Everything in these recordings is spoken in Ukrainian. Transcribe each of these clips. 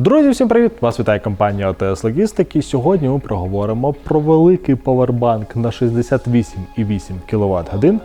Друзі, всім привіт! Вас вітає компанія ОТС Логістик. І сьогодні ми проговоримо про великий павербанк на 68,8 кВт годин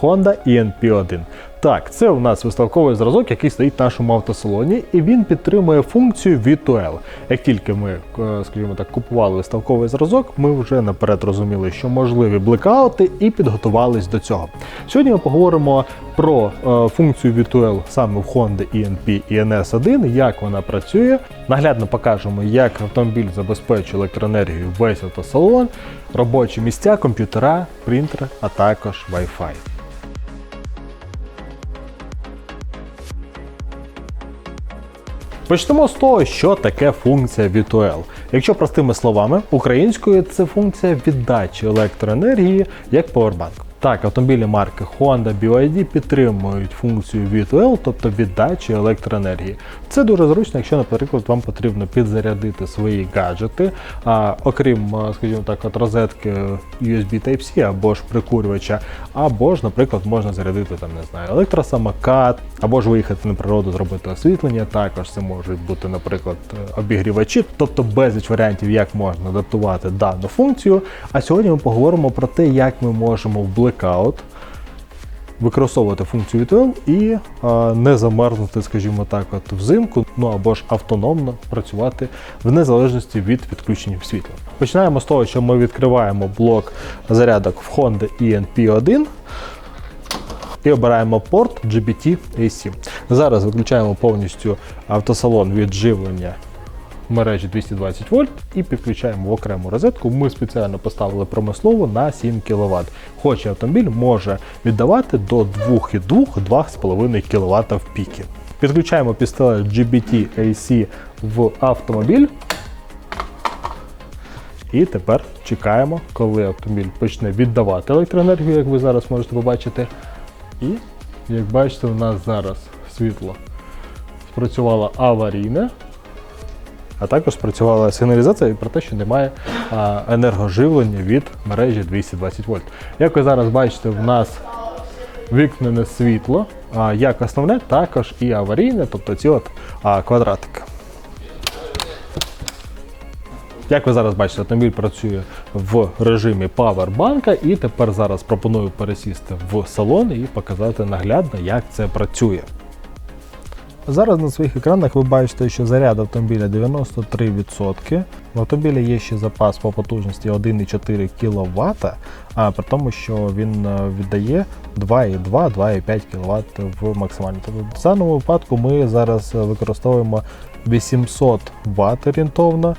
Honda ENP1. Так, це у нас виставковий зразок, який стоїть в нашому автосалоні, і він підтримує функцію V2L. Як тільки ми, е, скажімо так, купували виставковий зразок, ми вже наперед розуміли, що можливі блекаути, і підготувались до цього. Сьогодні ми поговоримо про е, функцію V2L саме в Honda ENP і NS1, як вона працює. Наглядно покажемо, як автомобіль забезпечує електроенергію весь автосалон, робочі місця, комп'ютера, принтери, а також Wi-Fi. Почнемо з того, що таке функція V2L. Якщо простими словами, українською це функція віддачі електроенергії як поwerbank. Так, автомобілі марки Honda BYD підтримують функцію V2L, тобто віддачі електроенергії. Це дуже зручно, якщо, наприклад, вам потрібно підзарядити свої гаджети, а, окрім, скажімо так, от розетки USB Type-C або ж прикурювача, або ж, наприклад, можна зарядити там, не знаю, електросамокат, або ж виїхати на природу, зробити освітлення. Також це можуть бути, наприклад, обігрівачі, тобто безліч варіантів, як можна адаптувати дану функцію. А сьогодні ми поговоримо про те, як ми можемо в Blackout використовувати функцію VTL і не замерзнути, скажімо так, от взимку, ну або ж автономно працювати в незалежності від відключення світла. Починаємо з того, що ми відкриваємо блок зарядок в Honda ENP1 і обираємо порт GBT AC. Зараз виключаємо повністю автосалон від живлення мережі 220 вольт і підключаємо в окрему розетку. Ми спеціально поставили промислову на 7 кВт. Хоч автомобіль може віддавати до 2,2-2,5 кВт в піки. Підключаємо пістолет GBT AC в автомобіль. І тепер чекаємо, коли автомобіль почне віддавати електроенергію, як ви зараз можете побачити. І, як бачите, у нас зараз світло спрацювало аварійне, а також спрацювала сигналізація про те, що немає енергоживлення від мережі 220 вольт. Як ви зараз бачите, в нас вікнене світло, як основне, також і аварійне, тобто ці от квадратики. Як ви зараз бачите, автомобіль працює в режимі павербанка, і тепер зараз пропоную пересісти в салон і показати наглядно, як це працює. Зараз на своїх екранах ви бачите, що заряд автомобіля 93%. В автомобілі є ще запас по потужності 1,4 кВт, а при тому, що він е, віддає 2,2-2,5 кВт в максимальній. Тобто в даному випадку ми зараз використовуємо 800 Вт орієнтовно,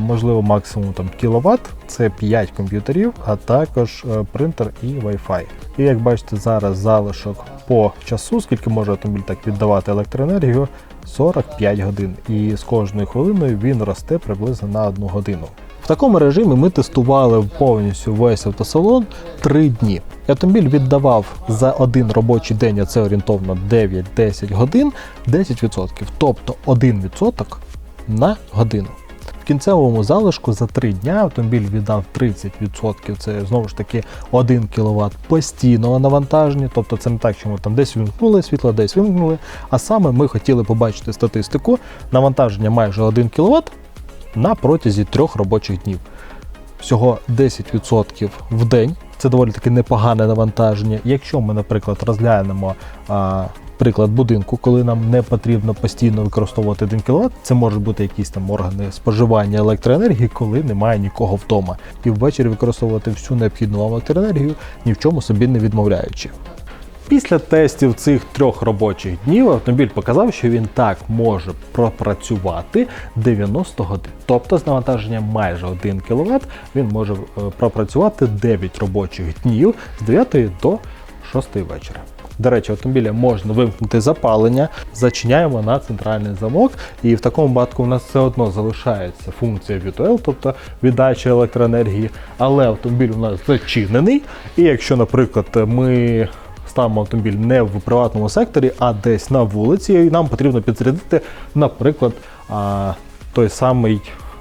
можливо максимум там кіловат, це 5 комп'ютерів, а також е, принтер і Wi-Fi. І як бачите, зараз залишок по часу, скільки може автомобіль так віддавати електроенергію, 45 годин. І з кожною хвилиною він росте приблизно на 1 годину. В такому режимі ми тестували повністю весь автосалон 3 дні. Автомобіль віддавав за один робочий день, а це орієнтовно 9-10 годин, 10%, тобто 1% на годину. В кінцевому залишку за 3 дня автомобіль віддав 30%. Це знову ж таки 1 кВт постійного навантаження. Тобто це не так, що ми там десь вимкнули світло, десь вимкнули. А саме ми хотіли побачити статистику навантаження майже 1 кВт на протязі трьох робочих днів. Всього 10% в день. Це доволі таки непогане навантаження. Якщо ми, наприклад, розглянемо приклад будинку, коли нам не потрібно постійно використовувати 1 кВт, це можуть бути якісь там органи споживання електроенергії, коли немає нікого вдома. І ввечері використовувати всю необхідну вам електроенергію, ні в чому собі не відмовляючи. Після тестів цих трьох робочих днів автомобіль показав, що він так може пропрацювати 90 годин. Тобто з навантаженням майже 1 кВт він може е, пропрацювати 9 робочих днів з 9 до 6 вечора. До речі, автомобіля можна вимкнути запалення, зачиняємо на центральний замок, і в такому випадку у нас все одно залишається функція V2L, тобто віддача електроенергії, але автомобіль у нас зачинений. І якщо, наприклад, ми ставимо автомобіль не в приватному секторі, а десь на вулиці, і нам потрібно підзарядити, наприклад, той самий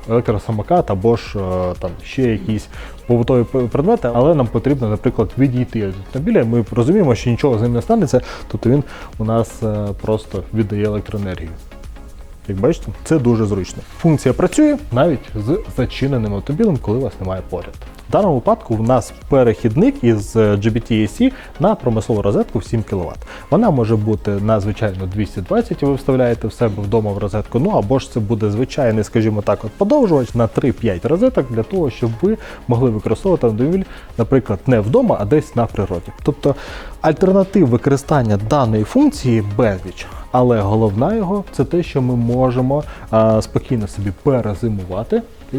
електросамокат або ж е, там ще якісь побутові предмети, але нам потрібно, наприклад, відійти від автомобіля. Ми розуміємо, що нічого з ним не станеться, тобто він у нас е, просто віддає електроенергію. Як бачите, це дуже зручно. Функція працює навіть з зачиненим автомобілем, коли вас немає поряд. В даному випадку в нас перехідник із GBT-AC на промислову розетку в 7 кВт. Вона може бути на звичайно 220, і ви вставляєте в себе вдома в розетку. Ну або ж це буде звичайний, скажімо так, от подовжувач на 3-5 розеток для того, щоб ви могли використовувати автомобіль, наприклад, не вдома, а десь на природі. Тобто альтернатив використання даної функції безліч. Але головна його це те, що ми можемо а, спокійно собі перезимувати і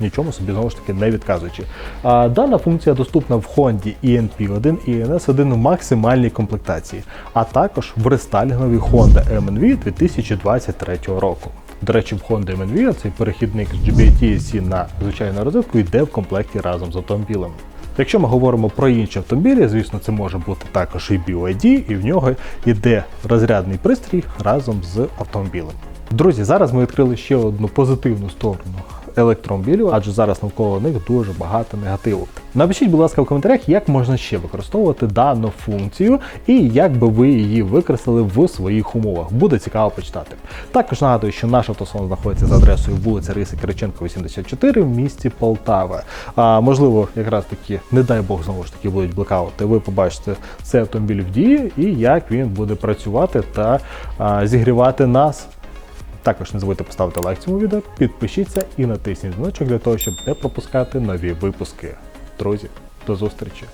нічому собі знову ж таки не відказуючи. А, дана функція доступна в Honda ENP1 і NS1 в максимальній комплектації, а також в рестайлінговій Honda MNV 2023 року. До речі, в Honda MNV цей перехідник з GBT-C на звичайну розетку йде в комплекті разом з автомобілем. Якщо ми говоримо про інші автомобілі, звісно, це може бути також і BYD, і в нього йде розрядний пристрій разом з автомобілем. Друзі, зараз ми відкрили ще одну позитивну сторону електромобілів, адже зараз навколо них дуже багато негативу. Напишіть, будь ласка, в коментарях, як можна ще використовувати дану функцію і як би ви її використали в своїх умовах. Буде цікаво почитати. Також нагадую, що наш автосалон знаходиться за адресою вулиця Риси Кириченко, 84 в місті Полтава. А можливо, якраз таки, не дай Бог, знову ж таки, будуть блекаути. Ви побачите цей автомобіль в дії і як він буде працювати та а, зігрівати нас. Також не забудьте поставити лайк цьому відео, підпишіться і натисніть дзвіночок для того, щоб не пропускати нові випуски. Друзі, до зустрічі!